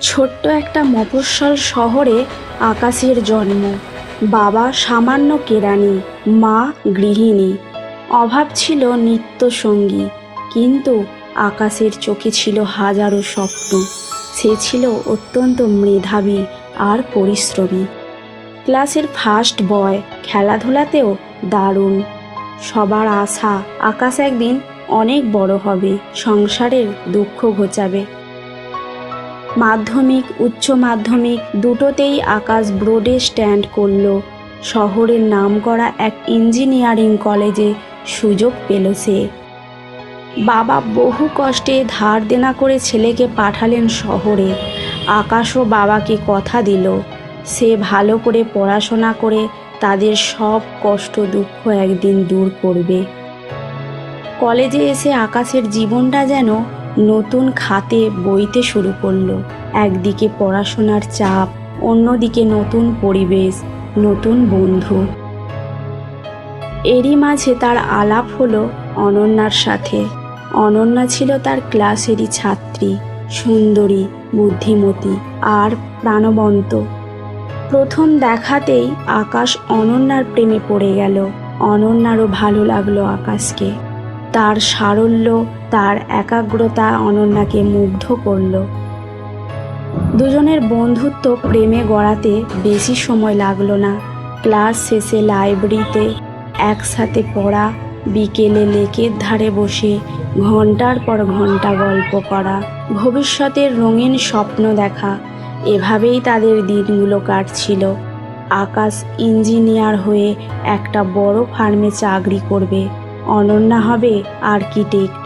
ছোট্ট একটা মফস্বল শহরে আকাশের জন্ম। বাবা সামান্য কেরানি মা গৃহিণী। অভাব ছিল নিত্য সঙ্গী, কিন্তু আকাশের চোখে ছিল হাজারো স্বপ্ন। সে ছিল অত্যন্ত মেধাবী আর পরিশ্রমী। ক্লাসের ফার্স্ট বয়, খেলাধুলাতেও দারুণ। সবার আশা, আকাশ একদিন অনেক বড় হবে, সংসারের দুঃখ ঘোচাবে। মাধ্যমিক, উচ্চ মাধ্যমিক দুটোতেই আকাশ বোর্ডে স্ট্যান্ড করল। শহরের নামকরা এক ইঞ্জিনিয়ারিং কলেজে সুযোগ পেল সে। বাবা বহু কষ্টে ধার দেনা করে ছেলেকে পাঠালেন শহরে। আকাশও বাবাকে কথা দিল। সে ভালো করে পড়াশোনা করে তাদের সব কষ্ট দুঃখ একদিন দূর করবে। কলেজে এসে আকাশের জীবনটা যেন নতুন খাতে বইতে শুরু করল। একদিকে পড়াশোনার চাপ, অন্যদিকে নতুন পরিবেশ, নতুন বন্ধু। এরই মাঝে তার আলাপ হলো অনন্যার সাথে। অনন্যা ছিল তার ক্লাসেরই ছাত্রী, সুন্দরী, বুদ্ধিমতী আর প্রাণবন্ত। প্রথম দেখাতেই আকাশ অনন্যার প্রেমে পড়ে গেল। অনন্যারও ভালো লাগল আকাশকে। তার সারল্য একাগ্রতা অনন্যাকে মুগ্ধ করল। দুজনের বন্ধুত্ব প্রেমে গড়াতে বেশি সময় লাগল না। ক্লাস শেষে লাইব্রেরিতে একসাথে পড়া, বিকেলে লেকের ধারে বসে ঘণ্টার পর ঘণ্টা গল্প করা, ভবিষ্যতের রঙিন স্বপ্ন দেখা, এভাবেই তাদের দিনগুলো কাটছিল। আকাশ ইঞ্জিনিয়ার হয়ে একটা বড় ফার্মে চাকরি করবে, অনন্যা হবে আর্কিটেক্ট।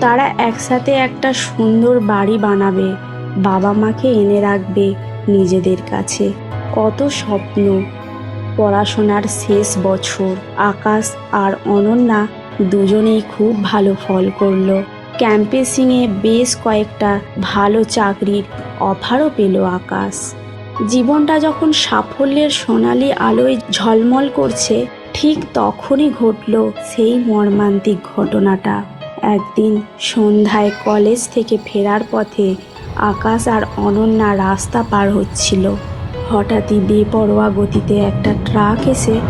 তারা একসাথে একটা সুন্দর বাড়ি বানাবে, বাবা মাকে এনে রাখবে নিজেদের কাছে। কত স্বপ্ন। পড়াশোনার শেষ বছর, আকাশ আর অনন্যা দুজনেই খুব ভালো ফল করল। ক্যাম্পেসিংয়ে বেশ কয়েকটা ভালো চাকরির অফারও পেল আকাশ। জীবনটা যখন সাফল্যের সোনালি আলোয় ঝলমল করছে, ঠিক তখনই ঘটল সেই মর্মান্তিক ঘটনাটা। একদিন সন্ধ্যায় কলেজ থেকে ফেরার পথে আকাশ আর অনন্যা রাস্তা পার হচ্ছিল। হঠাৎই বেপরোয়া গতিতে একটা ট্রাক এসে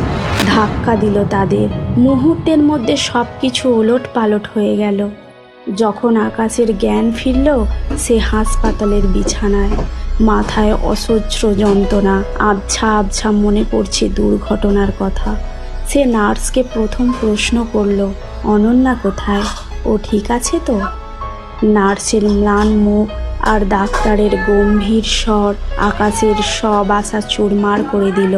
ধাক্কা দিল তাদের। মুহূর্তের মধ্যে সব কিছু ওলট পালট হয়ে গেল। যখন আকাশের জ্ঞান ফিরল, সে হাসপাতালের বিছানায়। মাথায় অসহ্য যন্ত্রণা, আবছা আবছা মনে পড়ছে দুর্ঘটনার কথা। সে নার্সকে প্রথম প্রশ্ন করল, অনন্যা কোথায়? ও ঠিক আছে তো? নার্সের ম্লান মুখ আর ডাক্তারের গম্ভীর স্বর আকাশের সব আশা চুরমার করে দিল।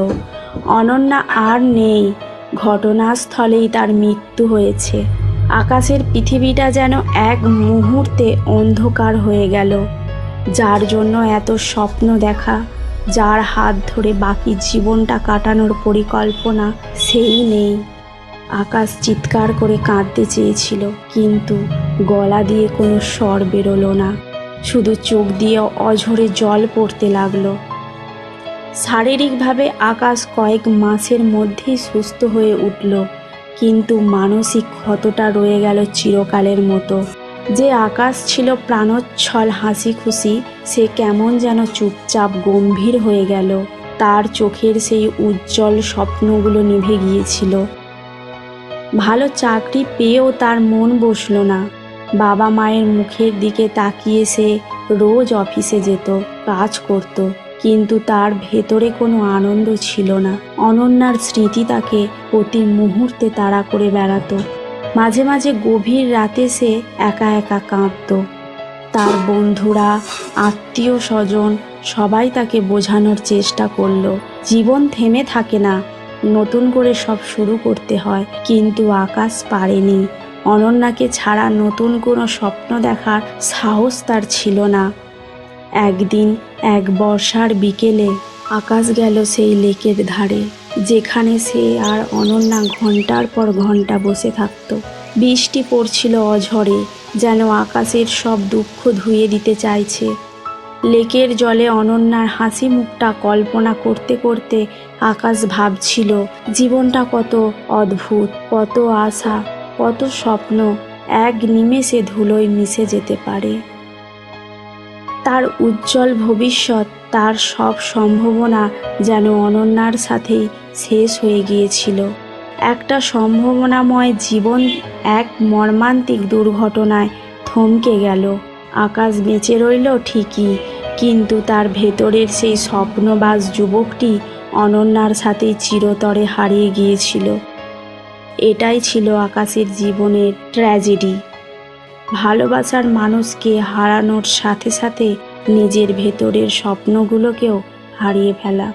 অনন্যা আর নেই, ঘটনাস্থলেই তার মৃত্যু হয়েছে। আকাশের পৃথিবীটা যেন এক মুহূর্তে অন্ধকার হয়ে গেল। যার জন্য এত স্বপ্ন দেখা, যার হাত ধরে বাকি জীবনটা কাটানোর পরিকল্পনা, সেই নেই। আকাশ চিৎকার করে কাঁদতে চেয়েছিল, কিন্তু গলা দিয়ে কোনো স্বর বেরোলো না। শুধু চোখ দিয়ে অঝরে জল পড়তে লাগল। শারীরিকভাবে আকাশ কয়েক মাসের মধ্যেই সুস্থ হয়ে উঠল, কিন্তু মানসিক ক্ষতটা রয়ে গেল চিরকালের মতো। যে আকাশ ছিল প্রাণোচ্ছল হাসি খুশি সে কেমন যেন চুপচাপ গম্ভীর হয়ে গেল। তার চোখের সেই উজ্জ্বল স্বপ্নগুলো নিভে গিয়েছিল। ভালো চাকরি পেয়েও তার মন বসল না। বাবা মায়ের মুখের দিকে তাকিয়ে সে রোজ অফিসে যেত, কাজ করত, কিন্তু তার ভেতরে কোনো আনন্দ ছিল না। অনন্যার স্মৃতি তাকে প্রতি মুহূর্তে তাড়া করে বেড়াতো। মাঝে মাঝে গভীর রাতে সে একা একা কাঁদত। তার বন্ধুরা আত্মীয় স্বজন সবাই তাকে বোঝানোর চেষ্টা করল। জীবন থেমে থাকে না নতুন করে সব শুরু করতে হয়। কিন্তু আকাশ পারেনি। অনন্যাকে ছাড়া নতুন কোনো স্বপ্ন দেখার সাহস তার ছিল না। একদিন এক বর্ষার বিকেলে আকাশ গেল সেই লেকের ধারে, যেখানে সে আর অনন্যা ঘণ্টার পর ঘণ্টা বসে থাকতো। বৃষ্টি পড়ছিল অঝরে, যেন আকাশের সব দুঃখ ধুয়ে দিতে চাইছে। লেকের জলে অনন্যার হাসি মুখটা কল্পনা করতে করতে আকাশ ভাবছিল, জীবনটা কত অদ্ভুত, কত আশা, কত স্বপ্ন, এক নিমেষে ধুলোয় মিশে যেতে পারে। তার উজ্জ্বল ভবিষ্যৎ, তার সব সম্ভাবনা যেন অনন্যার সাথেই শেষ হয়ে গিয়েছিল। একটা সম্ভাবনাময় জীবন এক মর্মান্তিক দুর্ঘটনায় থমকে গেল। আকাশ বেঁচে রইল ঠিকই, কিন্তু তার ভেতরের সেই স্বপ্নবাজ যুবকটি অনন্যার সাথেই চিরতরে হারিয়ে গিয়েছিল। এটাই ছিল আকাশের জীবনের ট্র্যাজেডি। ভালোবাসার মানুষকে হারানোর সাথে সাথে নিজের ভেতরের স্বপ্নগুলোকেও হারিয়ে ফেলা।